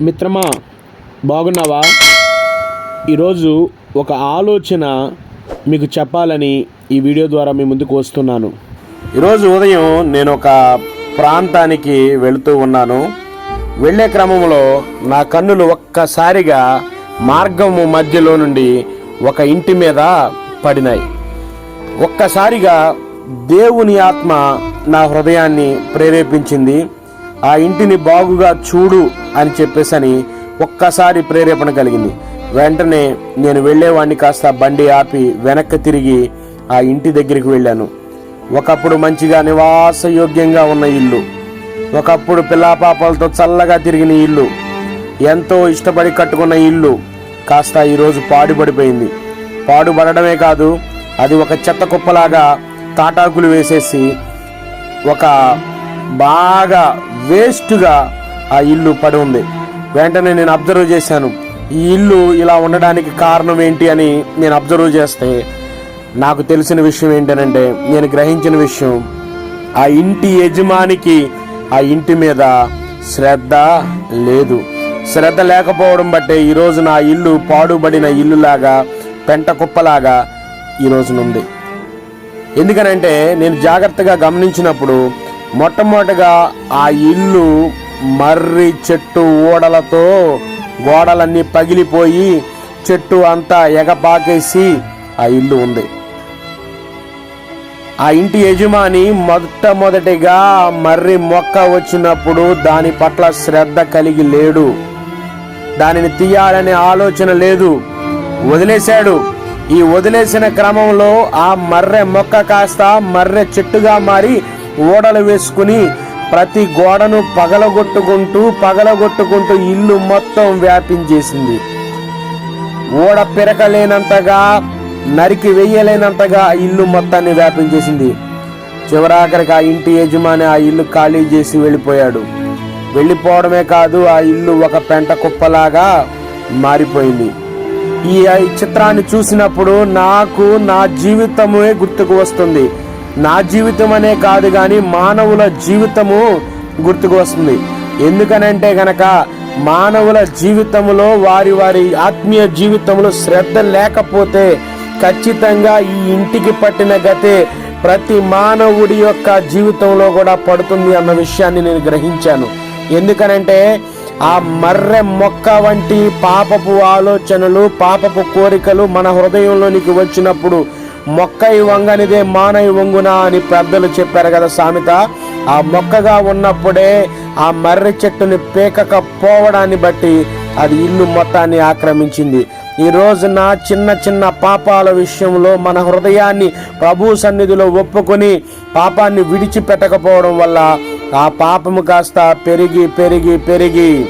మిత్రమా బాగున్నావా? ఈరోజు ఒక ఆలోచన మీకు చెప్పాలని ఈ వీడియో ద్వారా మీ ముందుకు వస్తున్నాను. ఈరోజు ఉదయం నేను ఒక ప్రాంతానికి వెళుతూ ఉన్నాను. వెళ్ళే క్రమంలో నా కన్నులు ఒక్కసారిగా మార్గము మధ్యలో నుండి ఒక ఇంటి మీద పడినాయి. ఒక్కసారిగా దేవుని ఆత్మ నా హృదయాన్ని ప్రేరేపించింది. ఆ ఇంటిని బాగుగా చూడు అని చెప్పేసి అని ఒక్కసారి ప్రేరేపణ కలిగింది. వెంటనే నేను వెళ్ళేవాడిని కాస్త బండి ఆపి వెనక్కి తిరిగి ఆ ఇంటి దగ్గరికి వెళ్ళాను. ఒకప్పుడు మంచిగా నివాసయోగ్యంగా ఉన్న ఇల్లు. ఒకప్పుడు పిల్లాపాపాలతో చల్లగా తిరిగిన ఇల్లు. ఎంతో ఇష్టపడి కట్టుకున్న ఇల్లు. కాస్త ఈరోజు పాడుపడిపోయింది. పాడుపడడమే కాదు అది ఒక చెత్త కుప్పలాగా తాటాకులు వేసేసి ఒక బాగా వేస్ట్గా ఆ ఇల్లు పడి ఉంది. వెంటనే నేను అబ్జర్వ్ చేశాను ఈ ఇల్లు ఇలా ఉండడానికి కారణం ఏంటి అని నేను అబ్జర్వ్ చేస్తే నాకు తెలిసిన విషయం ఏంటనంటే నేను గ్రహించిన విషయం ఆ ఇంటి యజమానికి ఆ ఇంటి మీద శ్రద్ధ లేదు. శ్రద్ధ లేకపోవడం బట్టే ఈరోజు నా ఇల్లు పాడుబడిన ఇల్లులాగా పెంట కుప్పలాగా ఈ ఎందుకనంటే నేను జాగ్రత్తగా గమనించినప్పుడు మొట్టమొదటిగా ఆ ఇల్లు మర్రి చెట్టు ఓడలతో గోడలన్నీ పగిలిపోయి చెట్టు అంతా ఎగపాకేసి ఆ ఇల్లు ఉంది. ఆ ఇంటి యజమాని మొట్టమొదటిగా మర్రి మొక్క వచ్చినప్పుడు దాని పట్ల శ్రద్ధ కలిగి లేడు. దానిని తీయాలనే ఆలోచన లేదు. వదిలేశాడు. ఈ వదిలేసిన క్రమంలో ఆ మర్రె మొక్క కాస్త మర్రె చెట్టుగా మారి ఓడలు వేసుకుని ప్రతి గోడను పగలగొట్టుకుంటూ పగలగొట్టుకుంటూ ఇల్లు మొత్తం వ్యాపించేసింది. ఓడ పిరకలేనంతగా నరికి వెయ్యలేనంతగా ఆ ఇల్లు మొత్తాన్ని వ్యాపించేసింది. చివరాఖరికి ఆ ఇంటి యజమాని ఆ ఇల్లు ఖాళీ చేసి వెళ్ళిపోయాడు. వెళ్ళిపోవడమే కాదు ఆ ఇల్లు ఒక పెంట కుప్పలాగా మారిపోయింది. ఈ చిత్రాన్ని చూసినప్పుడు నాకు నా జీవితమే గుర్తుకు వస్తుంది. నా జీవితం అనే కాదు కానీ మానవుల జీవితము గుర్తుకు వస్తుంది. ఎందుకనంటే గనక మానవుల జీవితంలో వారి వారి ఆత్మీయ జీవితంలో శ్రద్ధ లేకపోతే ఖచ్చితంగా ఈ ఇంటికి పట్టిన గతే ప్రతి మానవుడి యొక్క జీవితంలో కూడా పడుతుంది అన్న విషయాన్ని నేను గ్రహించాను. ఎందుకనంటే ఆ మర్రె మొక్క వంటి పాపపు ఆలోచనలు పాపపు కోరికలు మన హృదయంలోనికి వచ్చినప్పుడు మొక్కై వంగనిదే మానై వంగునా అని పెద్దలు చెప్పారు కదా సామెత. ఆ మొక్కగా ఉన్నప్పుడే ఆ మర్రి చెట్టుని పేకకపోవడాన్ని బట్టి అది ఇల్లు మొత్తాన్ని ఆక్రమించింది. ఈ రోజున చిన్న చిన్న పాపాల విషయంలో మన హృదయాన్ని ప్రభు సన్నిధిలో ఒప్పుకొని పాపాన్ని విడిచిపెట్టకపోవడం వల్ల ఆ పాపము కాస్త పెరిగి పెరిగి పెరిగి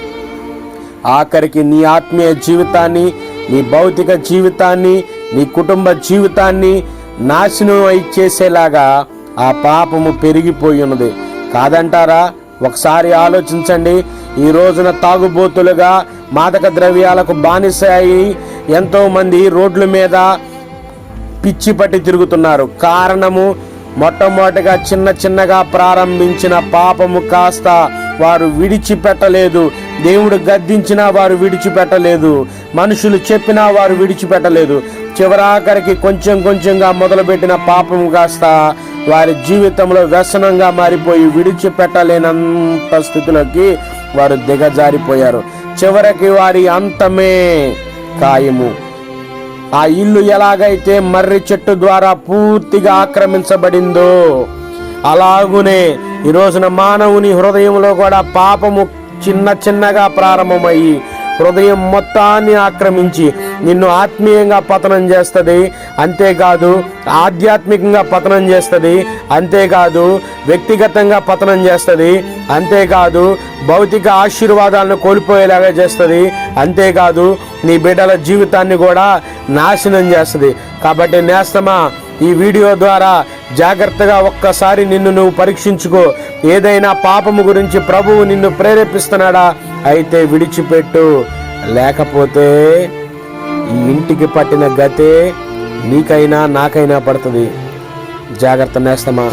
ఆఖరికి నీ ఆత్మీయ జీవితాన్ని నీ భౌతిక జీవితాన్ని నీ కుటుంబ జీవితాన్ని నాశనం అయి చేసేలాగా ఆ పాపము పెరిగిపోయి ఉన్నది. కాదంటారా? ఒకసారి ఆలోచించండి. ఈ రోజున తాగుబోతులుగా మాదక ద్రవ్యాలకు బానిస అయి ఎంతోమంది రోడ్ల మీద పిచ్చి పట్టి తిరుగుతున్నారు. కారణము మొట్టమొదటిగా చిన్న చిన్నగా ప్రారంభించిన పాపము కాస్త వారు విడిచిపెట్టలేదు. దేవుడు గద్దించినా వారు విడిచిపెట్టలేదు. మనుషులు చెప్పినా వారు విడిచిపెట్టలేదు. చివరాఖరికి కొంచెం కొంచెంగా మొదలుపెట్టిన పాపం కాస్త వారి జీవితంలో వ్యసనంగా మారిపోయి విడిచిపెట్టలేనంత స్థితిలోకి వారు దిగజారిపోయారు. చివరికి వారి అంతమే ఖాయము. ఆ ఇల్లు ఎలాగైతే మర్రి చెట్టు ద్వారా పూర్తిగా ఆక్రమించబడిందో అలాగునే ఈ రోజున మానవుని హృదయంలో కూడా పాపము చిన్న చిన్నగా ప్రారంభమయ్యి హృదయం మొత్తాన్ని ఆక్రమించి నిన్ను ఆత్మీయంగా పతనం చేస్తుంది. అంతేకాదు ఆధ్యాత్మికంగా పతనం చేస్తుంది. అంతేకాదు వ్యక్తిగతంగా పతనం చేస్తుంది. అంతేకాదు భౌతిక ఆశీర్వాదాలను కోల్పోయేలాగా చేస్తుంది. అంతేకాదు నీ బిడ్డల జీవితాన్ని కూడా నాశనం చేస్తుంది. కాబట్టి నేస్తమా ఈ వీడియో ద్వారా జాగ్రత్తగా ఒక్కసారి నిన్ను నువ్వు పరీక్షించుకో. ఏదైనా పాపము గురించి ప్రభువు నిన్ను ప్రేరేపిస్తున్నాడా అయితే విడిచిపెట్టు. లేకపోతే ఈ ఇంటికి పట్టిన గతే నీకైనా నాకైనా పడుతుంది. జాగ్రత్త నేస్తమా?